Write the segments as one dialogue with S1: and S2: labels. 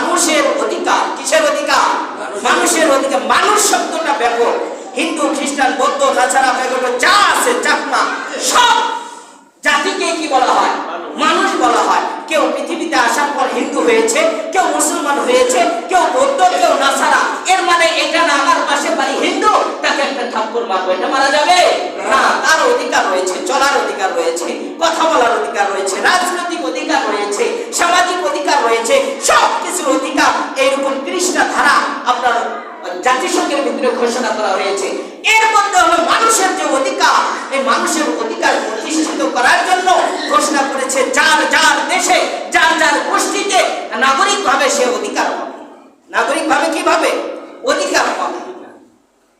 S1: মানুষের অধিকার কিসের অধিকার? মানুষের অধিকার। মানুষ শব্দটা ব্যাপক। হিন্দু খ্রিস্টান বৌদ্ধ তাছাড়া ব্যাপক যা আছে চাকমা সব জাতিকে কি বলা হয়? মানুষ। বলা হয়। কেউ পৃথিবীতে আসার পর হিন্দু হয়েছে কেউ মুসলমান হয়েছে কেউ বৌদ্ধ কেউ নাসারা। এর মানে এটা না আমার পাশে বাড়ি হিন্দু তাকে একটা থাপ্পড় মারবো এটা মারা যাবে? না। তার অধিকার রয়েছে চলার অধিকার রয়েছে কথা জাতিসংঘের ঘোষণা করা হয়েছে। এর মধ্যে হলো মানুষের যে অধিকার, এই মানুষের অধিকার প্রতিষ্ঠিত করার জন্য ঘোষণা করেছে যার যার দেশে, যার যার গোষ্ঠীতে নাগরিকভাবে সে অধিকার পাবে। নাগরিকভাবে কীভাবে? অধিকার পাবে।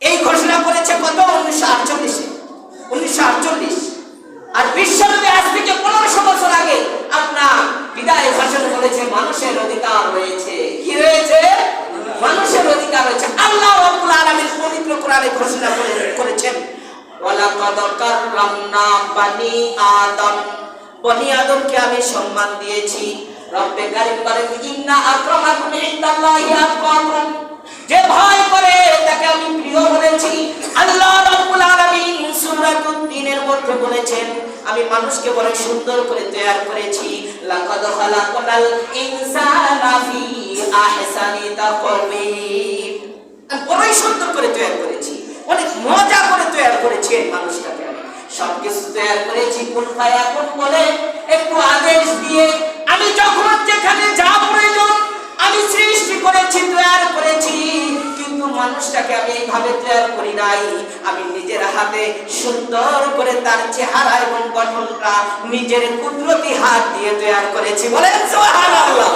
S1: এই ঘোষণা করেছে কত? উনিশশো আটচল্লিশে। উনিশশো আটচল্লিশ আর বিশ্বব্যাপী আজ থেকে পনেরোশো বছর আগে আপনার বিদায় ভাষণ বলেছে মানুষের অধিকার রয়েছে কি রয়েছে মানুষের অধিকার রয়েছে আল্লাহ রাব্বুল আলামিন পবিত্র কোরআনে ঘোষণা করে- করেছেন কাররামনা আদম। বনি আদমকে আমি সম্মান দিয়েছি। রব্বে কারীম ইন্না আকরামাকুম যে ভয় করে তাকে আমি প্রিয় বলেছি। আল্লাহ রাব্বুল আলামিন সূরাতুত তিনের মধ্যে বলেছেন, আমি মানুষকে বড় সুন্দর করে তৈরি করেছি। লাকাদ খালাকনাল ইনসানা ফি আহসানি বড়ই সুন্দর করে তৈরি করেছি। অনেক মজা করে তৈরি করেছি এই মানুষটাকে আমি। সবকিছু তৈরি করেছি কোন ফায়া কোন বলে একটু আদেশ দিয়ে আমি যখন যেখানে যা প্রয়োজন আমি সৃষ্টি করেছি তৈরি করেছি। কিন্তু মানুষটাকে আমি এইভাবে তৈরি করি নাই। আমি নিজের হাতে সুন্দর করে তার চেহারা এবং গঠনটা নিজের কুদরতি হাত দিয়ে তৈরি করেছি সুবহানাল্লাহ।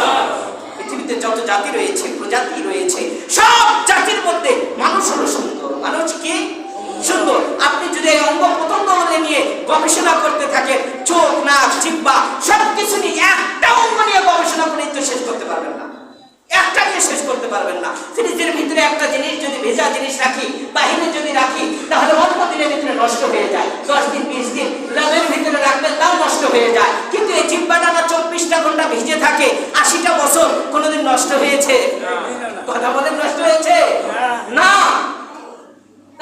S1: পৃথিবীতে যত জাতি রয়েছে, প্রজাতি রয়েছে, সব জাতির মধ্যে মানুষ হলো সুন্দর। মানুষ কি? সুন্দর। আপনি যদি এই অঙ্গ প্রত্যঙ্গ নিয়ে গবেষণা করতে থাকেন চোখ নাক জিব্বা সব কিছু নিয়ে একটা অঙ্গ নিয়ে গবেষণা করে তো শেষ করতে পারবেন না। একটা নিয়ে শেষ করতে পারবেন না। ফ্রিজের ভিতরে একটা জিনিস যদি ভেজা জিনিস রাখি বাহিরে যদি রাখি তাহলে অল্প দিনের ভিতরে নষ্ট হয়ে যায়। দশ দিন বিশ দিন ল্যাবের ভিতরে রাখলে তাও নষ্ট হয়ে যায়। কিন্তু এই জিব্বাটা না চব্বিশটা ঘণ্টা ভিজে থাকে আশিটা বছর কোনোদিন নষ্ট হয়েছে? কথা বলেন নষ্ট হয়েছে? না।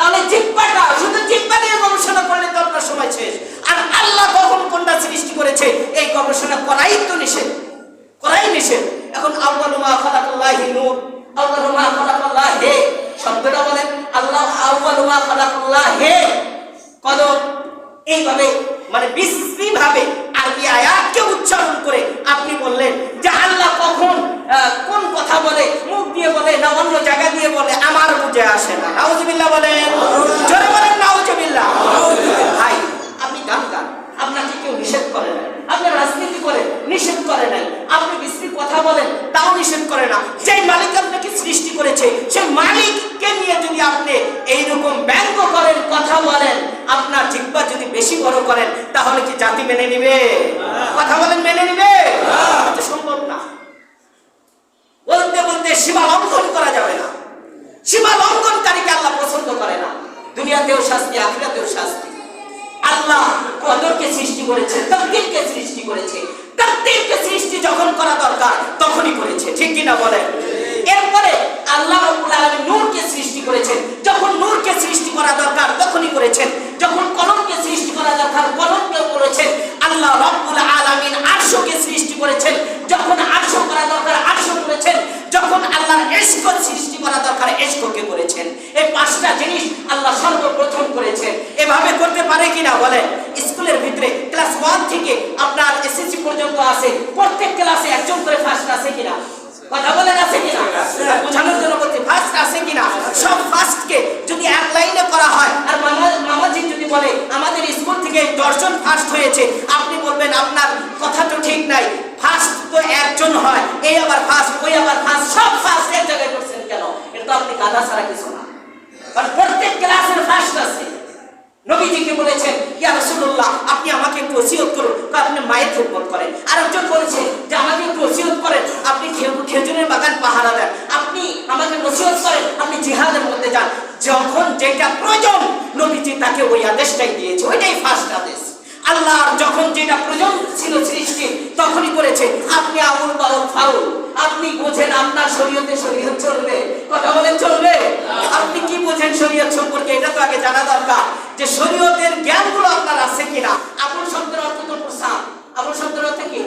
S1: তাহলে জিব্বাটা, শুধু জিব্বা নিয়ে গবেষণা করলে তো আপনার সময় শেষ। আর আল্লাহ কখন কোনটা সৃষ্টি করেছে, এই গবেষণা করাই তো নিষেধ। করাই নিষেধ। এখন আউয়ালু মা খালাকাল্লাহি নূর। আউয়ালু মা খালাকাল্লাহ। শব্দটা বলেন, আল্লাহ আউয়ালু মা হে কদম। এইভাবে মানে বিশ্রী ভাবে আরবি আয়াতকে উচ্চারণ করে আপনি বললেন যে আল্লাহ কখন কোন কথা বলে, মুখ দিয়ে বলে না অন্য জায়গা দিয়ে বলে, আমার বুঝে আসে না। বলেন। জোরে বলেন, নাউজুবিল্লাহ। ভাই, আপনি গান গান, আপনাকে কেউ নিষেধ করে আপনি রাজনীতি করে নিষেধ করে নাই। আপনি বিশ্রী কথা বলেন, তাও নিষেধ করে না। যেই মালিক আপনাকে সৃষ্টি করেছে, সেই মালিককে নিয়ে যদি আপনি এইরকম ব্যঙ্গ করেন, কথা বলেন আপনার জিব্বা যদি বেশি বড় করেন তাহলে কি জাতি মেনে নিবে? কথা বলেন মেনে নিবে? সম্ভব না। বলতে বলতে সীমা লঙ্ঘন করা যাবে না। সীমা লঙ্ঘনকারীকে আল্লাহ পছন্দ করে না। দুনিয়াতেও শাস্তি আখিরাতেও শাস্তি। আল্লাহ কদরকে সৃষ্টি করেছে তকদিরকে সৃষ্টি করেছে। তকদিরকে সৃষ্টি যখন করা দরকার তখনই করেছে। ঠিক কিনা বলেন? এরপরে আল্লাহ রাব্বুল আলামিন নূরকে সৃষ্টি করেছেন। যখন নূরকে সৃষ্টি করা দরকার তখনই করেছেন। যখন কলমকে সৃষ্টি করা দরকার কলমকে করেছেন আল্লাহ রাব্বুল আলামিন আরশকে সৃষ্টি করেছেন। যখন আরশ করা দরকার, আরশ করেছেন। যখন আল্লাহর ইশক সৃষ্টি করা দরকার, ইশককে করেছেন এই পাঁচটা জিনিস আল্লাহ সর্বপ্রথম করেছেন। এভাবে করতে পারে কিনা বলেন? স্কুলের ভিতরে ক্লাস ওয়ান থেকে আপনার এসএসসি পর্যন্ত আছে। প্রত্যেক ক্লাসে একজন করে ফার্স্ট আছে কিনা কথা বলেন আছে কিনা বোঝানোর জন্য বলছি ফার্স্ট আছে কিনা সব ফার্স্টকে যদি এক লাইনে করা হয় আর মামা মামাজি যদি বলে আমাদের স্কুল থেকে দশজন ফার্স্ট হয়েছে আপনি বলবেন আপনার কথা তো ঠিক নাই ফার্স্ট তো একজন হয়। এই আবার ফার্স্ট ওই আবার ফার্স্ট সব ফার্স্ট এক জায়গায় করছেন কেন? এটা তো আপনি গাধা ছাড়া কিছু না। প্রত্যেক ক্লাসের ফার্স্ট আছে। নবীজিকে বলেছেন, ইয়া আপনি আমাকে একটু ওসিয়ত করুন। আপনি মায়ের করেন। আর একজন বলেছে, যে আমাকে একটু ওসিয়ত করেন, আপনি খেজুরের বাগান পাহারা দেন। আপনি আমাকে করেন, আপনি জিহাদের মধ্যে যান। যখন যেটা প্রয়োজন, নবীজি তাকে ওই আদেশটাই দিয়েছে। ওইটাই ফার্স্ট আদেশ। আল্লাহর যখন যেটা প্রয়োজন ছিল সৃষ্টি, তখনই করেছে। আপনি আমুল বাউল ফাউল। আপনি বোঝেন আপনার শরীয়তে শরীয়ত চলবে। কথা বলেন, চলবে? আপনি কি বোঝেন শরীয়ত সম্পর্কে? এটা তো আগে জানা দরকার যে শরীয়তের জ্ঞানগুলো আপনার আছে কিনা? আপন শব্দের অর্থ তো প্রসাব আবুল শব্দের অর্থ কি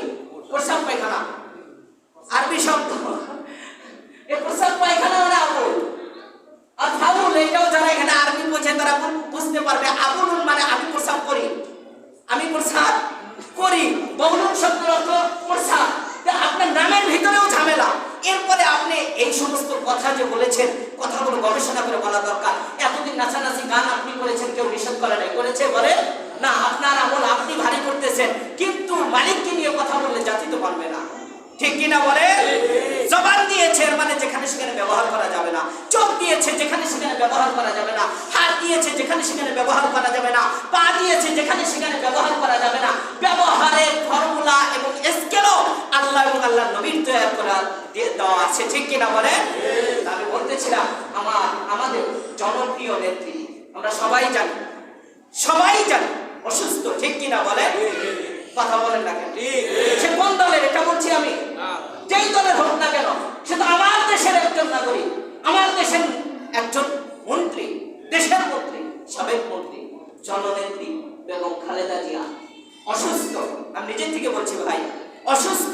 S1: প্রসাব পায়খানা আরবি শব্দ এই প্রসাব পায়খানা মানে আবুল আর ফাউল এটাও যারা এখানে আরবি বোঝে তারা বু- বুঝতে পারবে আবুল মানে আমি প্রসাব করি আমি প্রসাব করি বহুলুন শব্দের অর্থ প্রসাব তা আপনার নামের ভিতরেও ঝামেলা এরপরে আপনি এই সমস্ত কথা যে বলেছেন কথাগুলো গবেষণা করে বলা দরকার এতদিন নাচানাচি গান আপনি করেছেন কেউ নিষেধ করে নাই করেছে বলে না আপনার আমল আপনি ভারী কিন্তু মালিককে নিয়ে কথা বললে জাতি তো পারবে না। ঠিক কিনা বলে? জবান দিয়েছে মানে যেখানে সেখানে ব্যবহার করা যাবে না। চোখ দিয়েছে, যেখানে সেখানে ব্যবহার করা যাবে না। হাত দিয়েছে, যেখানে সেখানে ব্যবহার করা যাবে না। পা দিয়েছে, যেখানে সেখানে ব্যবহার করা যাবে না। ব্যবহারের ফর্মুলা এবং স্কেলও আল্লাহ এবং আল্লাহ নবীর তৈরি করা দেওয়া আছে। ঠিক কিনা বলে? আমি বলতেছিলাম, আমার, আমাদের জনপ্রিয় নেত্রী, আমরা সবাই জানি। সবাই অসুস্থ, ঠিক কিনা বলে কথা বলেন না কেন? সে কোন দলের? এটা বলছি আমি। যেই দলের হোক না কেন, সে তো আমার দেশের একজন নাগরিক। আমার দেশের একজন মন্ত্রী, দেশের মন্ত্রী, সাবেক মন্ত্রী, জননেত্রী বেগম খালেদা জিয়া। অসুস্থ, আমি নিজের থেকে বলছি ভাই, অসুস্থ।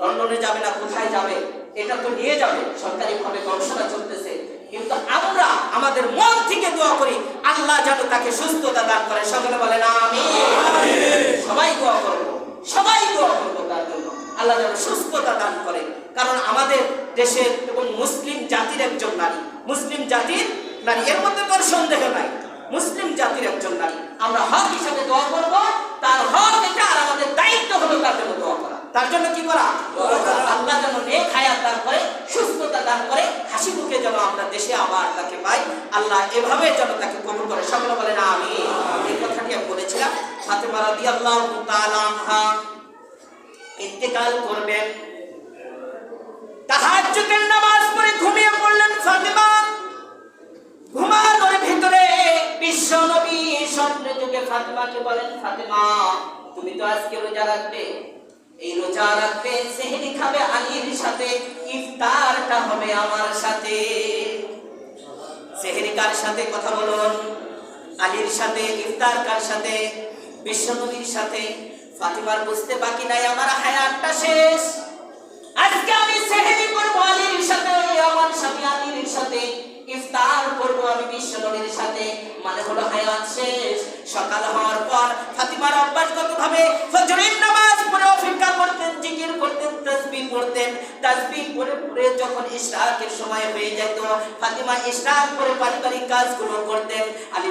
S1: লন্ডনে যাবে না, কোথায় যাবে? এটা তো নিয়ে যাবে। সরকারি ভাবে গবেষণা চলতেছে। কিন্তু আমরা আমাদের মন থেকে দোয়া করি, আল্লাহ যেন তাকে সুস্থতা দান করে। সকলে বলে না আমি সবাই দোয়া করব সবাই দোয়া করব তার জন্য। আল্লাহ যেন সুস্থতা দান করে। কারণ আমাদের দেশের এবং মুসলিম জাতির একজন নারী। মুসলিম জাতির নারী, এর মধ্যে কোনো সন্দেহ নাই। মুসলিম জাতির একজন নারী। আমরা হক হিসাবে দোয়া করব। তার হক এটা আর আমাদের দায়িত্ব হলো তার জন্য দোয়া করা। তার জন্য কি করা? আল্লাহ যেন নেক হায়াত দান করে, সুস্থতা দান করে, হাসি মুখে যেন আমরা দেশে আবার তাকে পাই। আল্লাহ এভাবে যেন তাকে কবুল করে। সকলে বলে না আমি এই কথাটি বলেছিলাম। ফাতেমা রাদিয়াল্লাহু তাআলা আনহা ইন্তেকাল করবেন। তাহাজ্জুদের নামাজ পড়ে ঘুমিয়ে পড়লেন ফাতেমা। ঘুমানোর ভিতরে বিশ্ব নবী স্বপ্নে যুগে ফাতেমাকে বলেন, ফাতেমা, তুমি তো আজকে রোজা রাখবে। এই রোজা রাখবে সেহরি খাবে আলীর সাথে, ইফতারটা হবে আমার সাথে। সেহরি কার সাথে কথা বলুন? আলীর সাথে, ইফতার কার সাথে? বিশ্ব নবীর সাথে। ফাতিমার বুঝতে বাকি নাই, আমার হায়াতটা শেষ। আজকে আমি সেহেরি করব আলীর সাথে, আমার স্বামী আলীর সাথে। ইফতার করব আমি বিশ্ব নবীর সাথে মানে হলো হায়াত শেষ। সকাল হওয়ার পর ফাতিমার অভ্যাসগত ভাবে ফজরের নামাজ পড়ে অপেক্ষা করতেন, জিকির করতেন যখন ইশরাকের সময় হয়ে যেত, ফাতিমা ইশরাক করে পারিবারিক কাজগুলো করতেন। আলী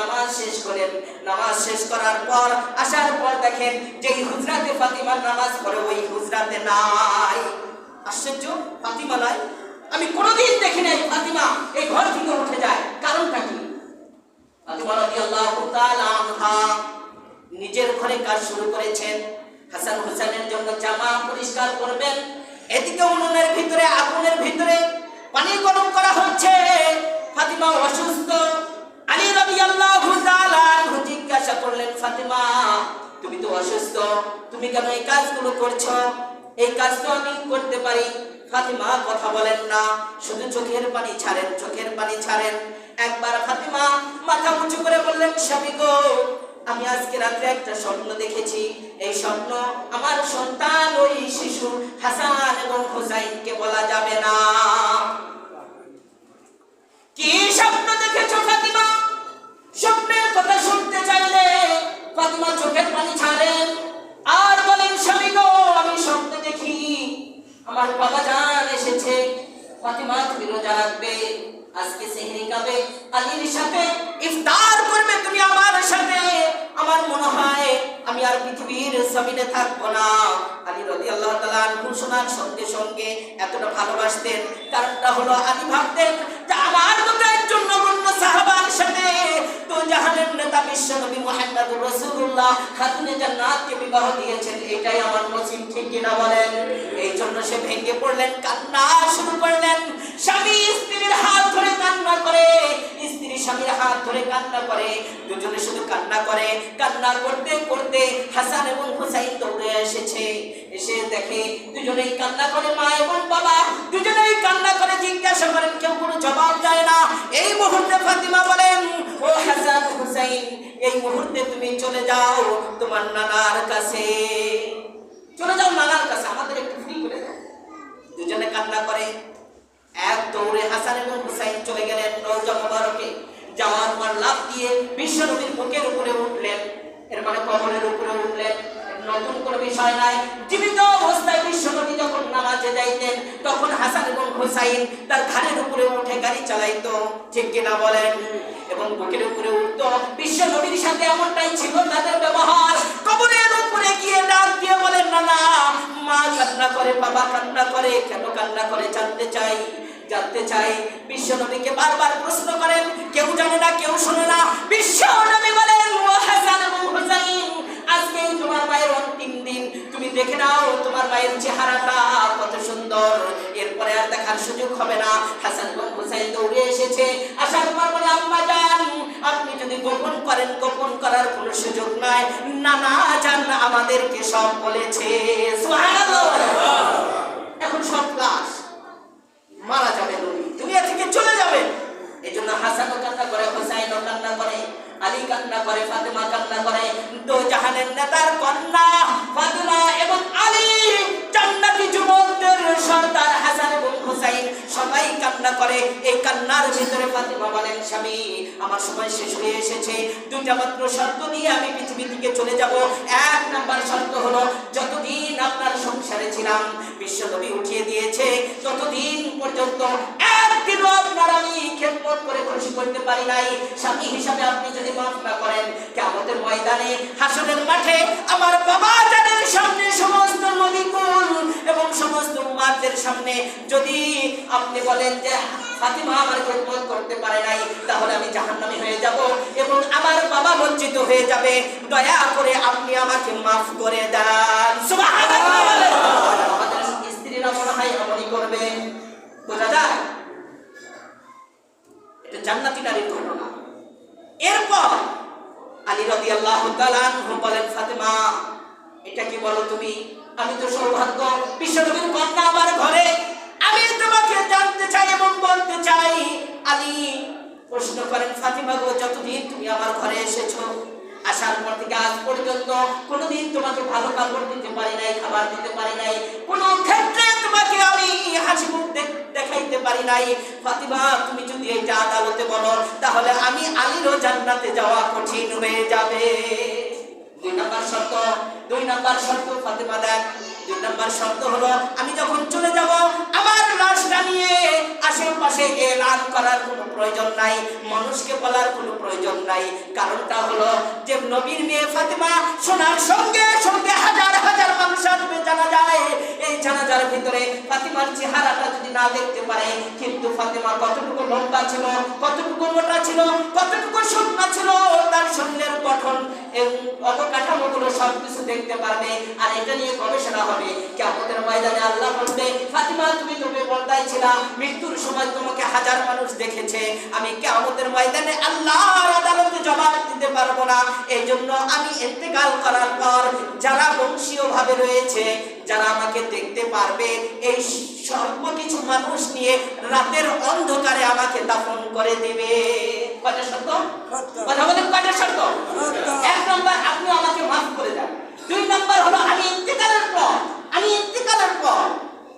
S1: নামাজ শেষ করেন। নামাজ শেষ করার পর আসার পর দেখেন যে হুজরাতে ফাতিমার নামাজ পড়ে, ওই হুজরাতে নাই। আশ্চর্য, ফাতিমা নাই? আমি কোনোদিন দেখি নাই ফাতিমা এই ঘর থেকে উঠে যায়। কারণটা কি ফাতিমা রাদিয়াল্লাহু তাআলা আনহা নিজের ঘরে কাজ শুরু করেছেন। হাসান হোসেনের জন্য জামা পরিষ্কার করবেন। এদিকে উনুনের ভিতরে, আগুনের ভিতরে পানি গরম করা হচ্ছে। ফাতিমা অসুস্থ। ফাতিমা, তুমি তো অসুস্থ, তুমি এই করছ? এই কাজ তো আমি করতে পারি। ফাতিমা কথা বলেন না, শুধু চোখের পানি ছাড়েন, চোখের পানি ছাড়েন। একবার ফাতিমা মাথা উঁচু করে বললেন, স্বামী গো, আমি আজকে রাত্রে একটা স্বপ্ন দেখেছি। এই স্বপ্ন আমার সন্তান ওই শিশু হাসান এবং হুসাইনকে বলা যাবে না। কি স্বপ্ন দেখেছ ফাতিমা? স্বপ্নের কথা শুনতে চাইলে ফাতিমা চোখের পানি ছাড়েন। আর বলেন, স্বামী গো, আমি স্বপ্ন দেখি। আমার বাবা জান এসেছে। ফাতিমা, তুমি রোজা রাখবে। আজকে সেহরি খাবে আলীর সাথে ইফতার করবে তুমি আমার সাথে আমার মনে হয় আমি আর পৃথিবীর জমিনে থাকব না। আলী রাদিয়াল্লাহু তাআলা আনহু শোনার সঙ্গে সঙ্গে এতটা ভালোবাসতেন। কারণটা হলো আলী ভাবতেন যে আমার মতো একজন নগণ্য সাহাবার সাথে তো জাহানের নেতা বিশ্ব নবী মুহাম্মদুর রাসূলুল্লাহ খাতুনে বিবাহ দিয়েছেন। এটাই আমার নসিব, ঠিক কিনা বলেন? এই জন্য সে ভেঙে পড়লেন, কান্না শুরু করলেন। স্বামী স্ত্রীর হাত ধরে কান্না করে, স্ত্রী স্বামীর হাত ধরে কান্না করে, দুজনে শুধু কান্না করে। কান্না করতে করতে হাসান এবং হুসাইন দৌড়ে এসেছে। এসে দেখে দুজনেই কান্না করে, মা এবং বাবা দুজনেই কান্না করে, জিজ্ঞাসা করেন, কেউ কোনো জবাব দেয় না? এই মুহূর্তে ফাতিমা বলেন, ও হাসান হুসাইন, এই মুহূর্তে তুমি চলে যাও তোমার নানার কাছে। চলে যাও নানার কাছে, আমাদের একটু ফ্রি করে দুজনে কান্না করে, এক দৌড়ে হাসান এবং হুসাইন চলে গেলেন রওজা মোবারকে। যাওয়ার পর লাফ দিয়ে বিশ্বনবীর বুকের উপরে উঠলেন। এর মানে কবরের উপরে উঠলেন। নতুন কোনো বিষয় নাই। জীবিত অবস্থায় বিশ্বনবী যখন নামাজে যাইতেন, তখন হাসান এবং হুসাইন তার ঘাড়ের উপরে উঠে গাড়ি চালাইতো। ঠিক কিনা বলেন? এবং বুকের উপরে উঠতো। বিশ্বনবীর সাথে এমনটাই ছিল তাদের ব্যবহার। কবরের উপরে গিয়ে ডাক দিয়ে বলেন না না মা কান্না করে, বাবা কান্না করে, কেন কান্না করে জানতে চাই? জানতে চাই বিশ্ব নবীকে বারবার প্রশ্ন করেন, কেউ জানে না, কেউ শোনে না। বিশ্ব নবী বলেন আজকে তোমার মায়ের অন্তিম দিন। তুমি দেখে নাও, তোমার মায়ের চেহারাটা কত সুন্দর। এরপরে আর দেখার সুযোগ হবে না। হাসান দৌড়ে এসেছে। আসার পর বলে, আম্মা যান আপনি যদি গোপন করেন, গোপন করার কোনো সুযোগ নাই। নানা জান আমাদেরকে সব বলেছে। এখন সব ক্লাস। মারা যাবে নবী, দুনিয়া থেকে চলে যাবেন এই জন্য হাসানও কান্না করে হোসাইনও কান্না করে, আলী কান্না করে, ফাতেমা কান্না করে দো জাহানের নেতার কন্যা করে, এই কান্নার ভিতরে ফাতেমা বলেন, স্বামী, আমার সময় শেষ হয়ে এসেছে। দুইটা মাত্র শর্ত দিয়ে আমি পৃথিবী থেকে চলে যাব। এক নাম্বার শর্ত হলো, যতদিন আপনার সংসারে ছিলাম বিশ্বনবী উঠিয়ে দিয়েছে, ততদিন পর্যন্ত একদিনও আপনার আমি খেদমত করে খুশি করতে পারি নাই। স্বামী হিসাবে আপনি যদি মাফ না করেন কেমতের ময়দানে হাসনের মাঠে আমার বাবা সামনে সমস্ত নদীকুল এবং সমস্ত উম্মাদের সামনে যদি আপনি বলেন যে, ফাতিমা আমার খেদমত করতে পারে নাই, তাহলে আমি জাহান্নামী হয়ে যাব এবং আমার বাবা বঞ্চিত হয়ে যাবে। দয়া করে আপনি আমাকে মাফ করে দেন। স্ত্রীরা মনে হয় এমনই করবে। বোঝা যায়? এটা জান্নাতি নারীর ঘটনা। এরপর আলী তাআলা আনহু বলেন, ফাতেমা এটা কি বলো তুমি? আমি তো সৌভাগ্য। বিশ্বনবীর কন্যা আমার ঘরে। আমি তোমাকে জানতে চাই এবং বলতে চাই, আলী, প্রশ্ন করেন ফাতিমা গো, যতদিন তুমি আমার ঘরে এসেছ, আসার পর থেকে আজ পর্যন্ত কোনোদিন তোমাকে ভালো কাপড় দিতে পারি নাই, খাবার দিতে পারি নাই, কোনো ক্ষেত্রে তোমাকে আমি হাসি মুখ দেখাইতে পারি নাই। ফাতিমা, তুমি যদি এটা আদালতে বলো, তাহলে আমি আলীরও জান্নাতে যাওয়া কঠিন হয়ে যাবে। দুই নাম্বার শর্ত দুই নাম্বার শর্ত ফাতেমা দেন দুই নাম্বার শর্ত হলো, আমি যখন চলে যাব, আমার লাশটা নিয়ে আশেপাশে এলান করার কোনো প্রয়োজন নাই, মানুষকে বলার কোনো প্রয়োজন নাই। কারণটা হলো, যে নবীর মেয়ে ফাতেমা শোনার সঙ্গে সঙ্গে হাজার হাজার মানুষ আসবে জানা যায়। এই জানাজার ভিতরে ফাতিমার চেহারাটা যদি না দেখতে পারে, কিন্তু ফাতেমা কতটুকু লম্বা ছিল, কতটুকু মোটা ছিল, কতটুকু শুকনা ছিল, তার শরীরের গঠন এবং অবকাঠামোগুলো সবকিছু দেখতে পারবে। আর এটা নিয়ে গবেষণা হবে। কেমতের ময়দানে আল্লাহ বলবে ফাতিমা তুমি তুমি পর্দায় ছিলা। মৃত্যুর সময় তোমাকে হাজার মানুষ দেখেছে। আমি কেমতের ময়দানে আল্লাহর আদালতে জবাব দিতে পারব না। এই জন্য আমি ইন্তেকাল করার পর যারা বংশীয় ভাবে রয়েছে যারা আমাকে দেখতে পারবে এই সর্ব কিছু মানুষ নিয়ে রাতের অন্ধকারে আমাকে দাফন করে দেবে। কয়টা শর্ত? কথা বলেন কয়টা শর্ত? এক নম্বর আপনি আমাকে মাফ করে দেন। দুই নম্বর হলো আমি ইন্তেকালের পর আমি ইন্তেকালের পর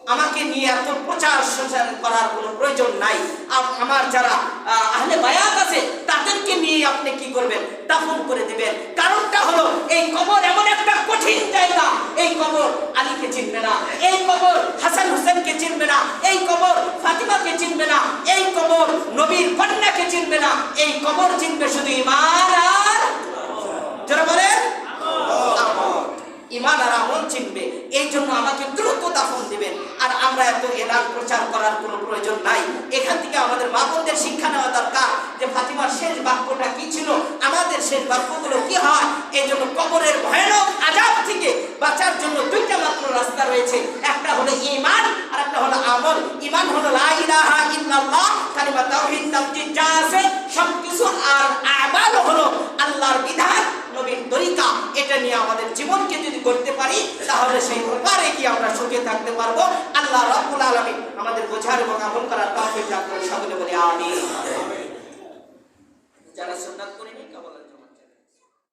S1: আমাকে নিয়ে এত প্রচার প্রচার করার কোনো প্রয়োজন নাই। আম- আমার যারা আহ, আহলে বায়াত আছে তাদেরকে নিয়ে আপনি কি করবেন? দাফন করে দিবেন। কারণটা হলো এই কবর এমন একটা কঠিন জায়গা। এই কবর আলীকে চিনবে না এই কবর হাসান হোসেনকে চিনবে না এই কবর ফাতিমাকে চিনবে না এই কবর নবীর কন্যাকে চিনবে না এই কবর চিনবে শুধু ইমান আর যারা বলেন? ইমান আর আমল চিনবে। এই জন্য আমাকে দ্রুত দাফন দিবেন। আর আমরা এত এলান প্রচার করার কোনো প্রয়োজন নাই। এখান থেকে আমাদের মা বোনদের শিক্ষা নেওয়া দরকার যে ফাতিমার শেষ বাক্যটা কি ছিল, আমাদের শেষ বাক্যগুলো কি হয়? এই জন্য কবরের ভয়ানক আজাব থেকে বাঁচার জন্য দুইটা মাত্র রাস্তা রয়েছে। একটা হলো ইমান আর একটা হলো আমল। ইমান হলো লা ইলাহা কালিমা তাওহীদ তামজিদ যা আছে সবকিছু। আর আমাল হলো আল্লাহর বিধান নবীর তরিকা এটা নিয়ে আমাদের জীবনকে যদি করতে পারি, তাহলে সেই উপকারে কি আমরা সুখে থাকতে পারব? আল্লাহ রব্বুল আলমী আমাদের বোঝার এবং আমল করার করুন, সকলে বলে আমি যারা সুন্নাত